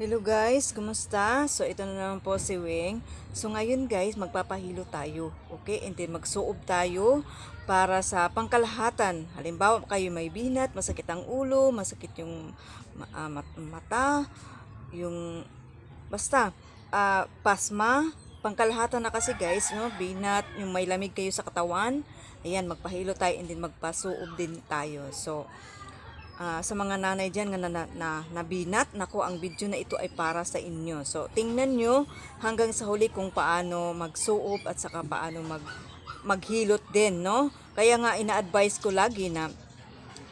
Hello guys, kumusta? So ito na naman po si Wing. So ngayon guys, magpapahilo tayo. Okay? And then magsuob tayo para sa pangkalahatan. Halimbawa kayo may binat, masakit ang ulo, masakit yung mat- mata, yung basta ah, pasma, pangkalahatan na kasi guys, no? Binat, yung may lamig kayo sa katawan. Ayan, magpahilo tayo and then magpasuob din tayo. So, Ah, sa mga nanay dyan na, na, na, nabinat, nako ang video na ito ay para sa inyo. So, tingnan nyo hanggang sa huli kung paano magsuob at saka paano mag, maghilot din, no? Kaya nga ina-advise ko lagi na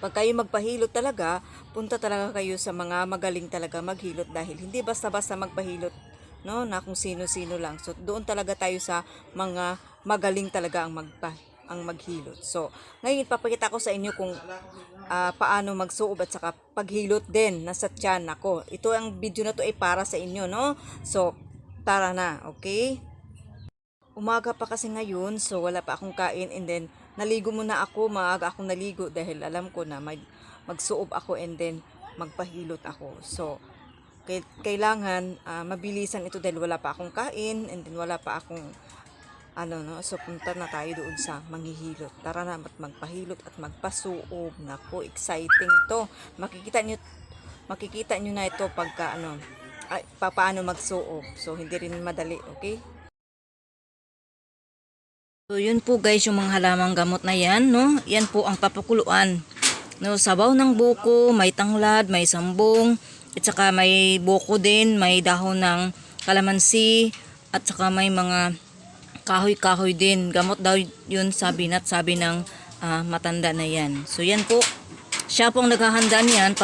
pag kayo magpahilot talaga, punta talaga kayo sa mga magaling talaga maghilot dahil hindi basta-basta magpahilot no na kung sino-sino lang. So doon talaga tayo sa mga magaling talaga ang magpa ang maghilot. So ngayon ipapakita ko sa inyo kung ah, paano magsuob at saka paghilot din nasa tiyan ako. Ito ang video na to ay para sa inyo no. So tara na, okay? Umaga pa kasi ngayon, so wala pa akong kain and then naligo muna ako, maaga akong naligo dahil alam ko na mag, magsuob ako and then magpahilot ako. So, kailangan ah, mabilisan ito dahil wala pa akong kain and then wala pa akong ano no, so punta na tayo doon sa manghihilot. Tara na at magpahilot at magpasuob. Nako, exciting to. Makikita nyo makikita nyo na ito pagka ano, ay, pa, paano magsuob. So, hindi rin madali, okay? So, yun po guys, yung mga halamang gamot na yan, no? Yan po ang papakuluan. No, sabaw ng buko, may tanglad, may sambong, at saka may buko din, may dahon ng kalamansi, at saka may mga kahoy-kahoy din. Gamot daw yun sabi na't sabi ng ah, matanda na yan. So yan po, siya pong naghahanda niyan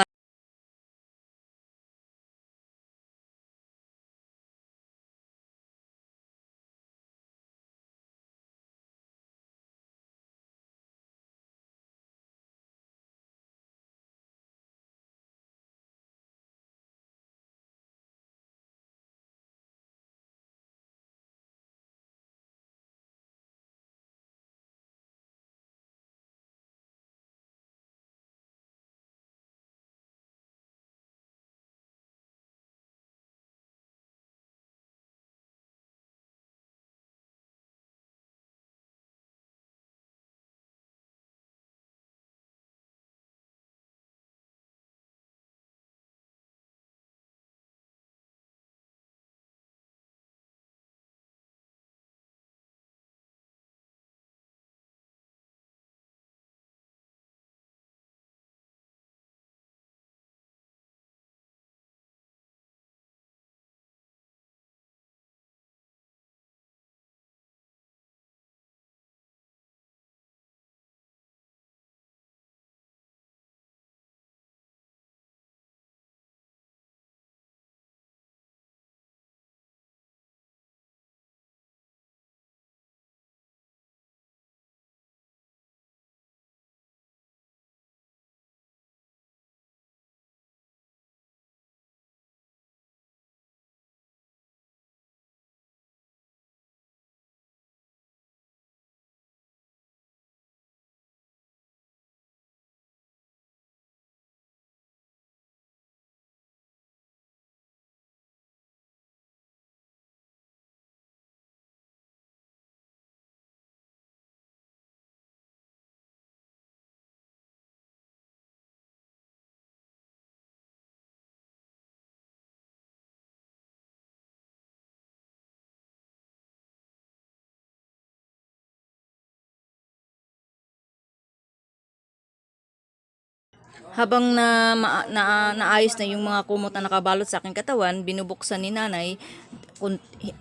Habang na, ma- na, naayos na yung mga kumot na nakabalot sa aking katawan, binubuksan ni nanay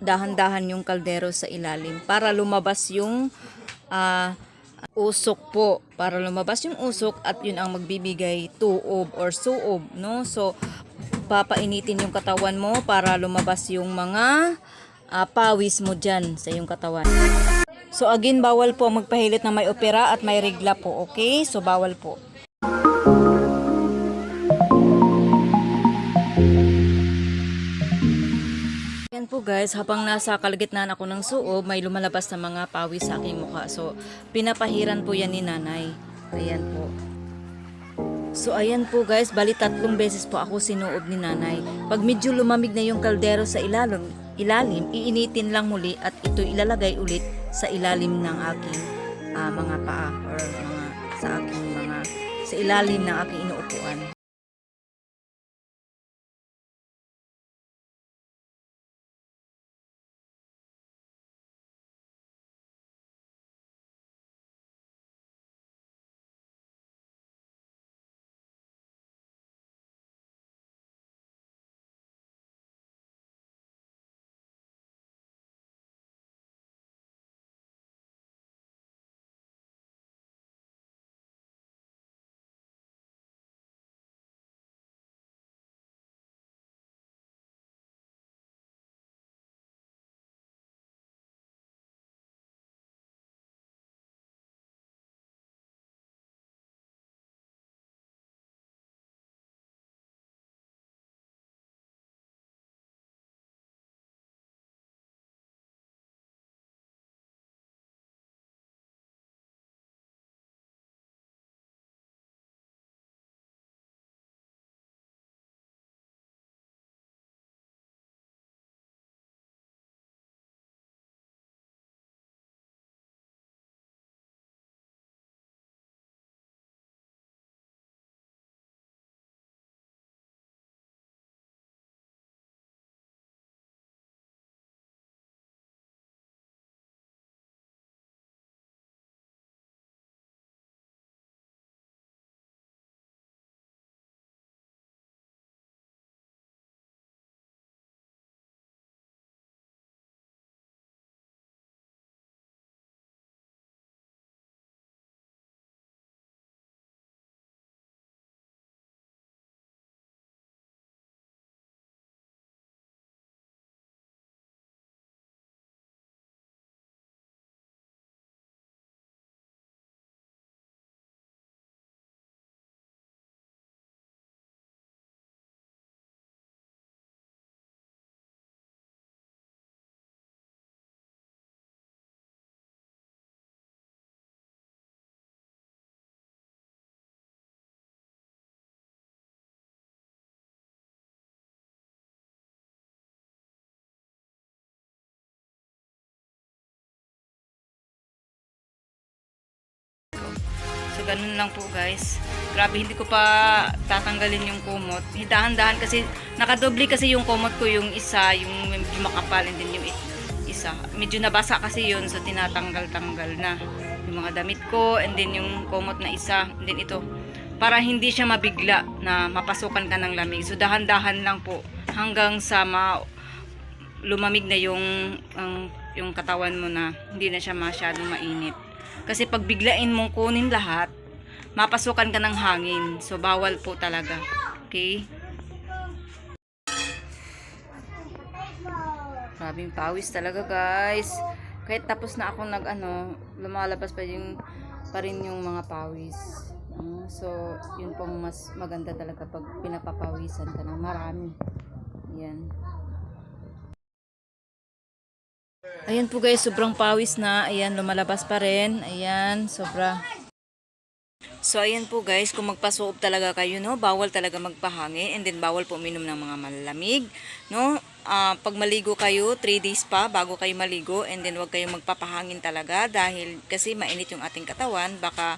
dahan-dahan yung kaldero sa ilalim para lumabas yung ah, usok po. Para lumabas yung usok at yun ang magbibigay tuob or suob. No? So, papainitin yung katawan mo para lumabas yung mga ah, pawis mo dyan sa yung katawan. So again, bawal po magpahilit na may opera at may regla po, okay? So bawal po. Yan po guys, habang nasa kalagitnaan ako ng suob, may lumalabas na mga pawis sa aking mukha. So, pinapahiran po yan ni nanay. Ayan po. So ayan po guys, bali tatlong beses po ako sinuob ni nanay. Pag medyo lumamig na yung kaldero sa ilalim, ilalim, iinitin lang muli at ito ilalagay ulit sa ilalim ng aking ah, mga paa or mga sa aking mga sa ilalim ng aking inuupuan. Ganun lang po guys. Grabe, hindi ko pa tatanggalin yung kumot. Dahan-dahan kasi, nakadoble kasi yung kumot ko yung isa, yung medyo makapal, and then yung isa. Medyo nabasa kasi yun, so tinatanggal-tanggal na yung mga damit ko, and then yung kumot na isa, and then ito. Para hindi siya mabigla na mapasukan ka ng lamig. So, dahan-dahan lang po hanggang sa ma lumamig na yung ang, yung katawan mo na hindi na siya masyadong mainit. Kasi pag biglain mong kunin lahat, mapasukan ka ng hangin. So, bawal po talaga. Okay? Grabing pawis talaga, guys. Kahit tapos na ako nag, ano, lumalabas pa yung, pa rin yung mga pawis. Mm, so, yun pong mas maganda talaga pag pinapapawisan ka ng marami. Yan. Ayan po guys, sobrang pawis na. Ayan, lumalabas pa rin. Ayan, sobra. So, ayan po guys, kung magpasuob talaga kayo, no, bawal talaga magpahangin and then bawal po uminom ng mga malalamig, no. Ah, pag maligo kayo, 3 days pa bago kayo maligo and then wag kayong magpapahangin talaga dahil kasi mainit yung ating katawan, baka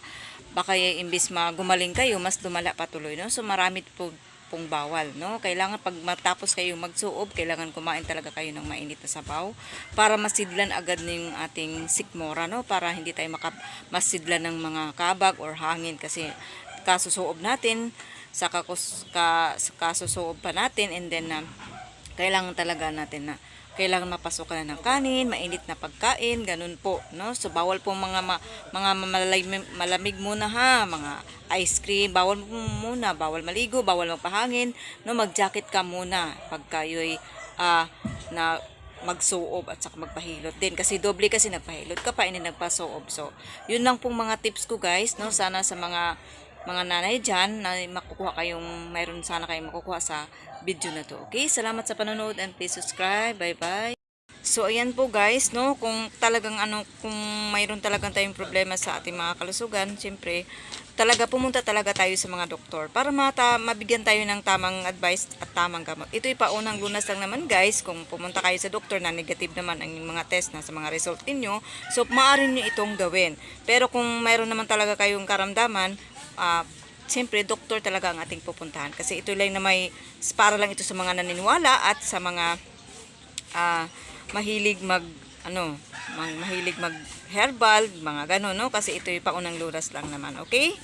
baka imbis magumaling kayo, mas lumala patuloy, no. So, marami po pong bawal, no? Kailangan pag matapos kayo magsuob, kailangan kumain talaga kayo ng mainit na sabaw para masidlan agad ng ating sikmora, no? Para hindi tayo maka masidlan ng mga kabag or hangin kasi kasusuob natin sa kakus, ka, kasusuob pa natin and then um, kailangan talaga natin na kailangan mapasukan ng kanin, mainit na pagkain, ganun po, no? So bawal po mga ma, mga malamig, malamig muna ha, mga ice cream, bawal muna, bawal maligo, bawal magpahangin, no? Mag-jacket ka muna pag kayo'y ah, na magsuob at saka magpahilot din. Kasi doble kasi nagpahilot ka pa hindi nagpasuob. So yun lang pong mga tips ko guys no? Sana sa mga mga nanay dyan na makukuha kayong mayroon sana kayong makukuha sa video na to okay? Salamat sa panonood and please subscribe. Bye bye So ayan po guys, no, kung talagang ano, kung mayroon talagang tayong problema sa ating mga kalusugan, siyempre, talaga pumunta talaga tayo sa mga doktor para mata, mabigyan tayo ng tamang advice at tamang gamot. Ito yung paunang lunas lang naman guys, kung pumunta kayo sa doktor na negative naman ang mga test na sa mga result ninyo, so maaari nyo itong gawin. Pero kung mayroon naman talaga kayong karamdaman, ah, siyempre doktor talaga ang ating pupuntahan kasi ito lang na may para lang ito sa mga naniniwala at sa mga ah, mahilig mag ano, mahilig mag herbal, mga gano'n, no? Kasi ito yung paunang lunas lang naman, okay?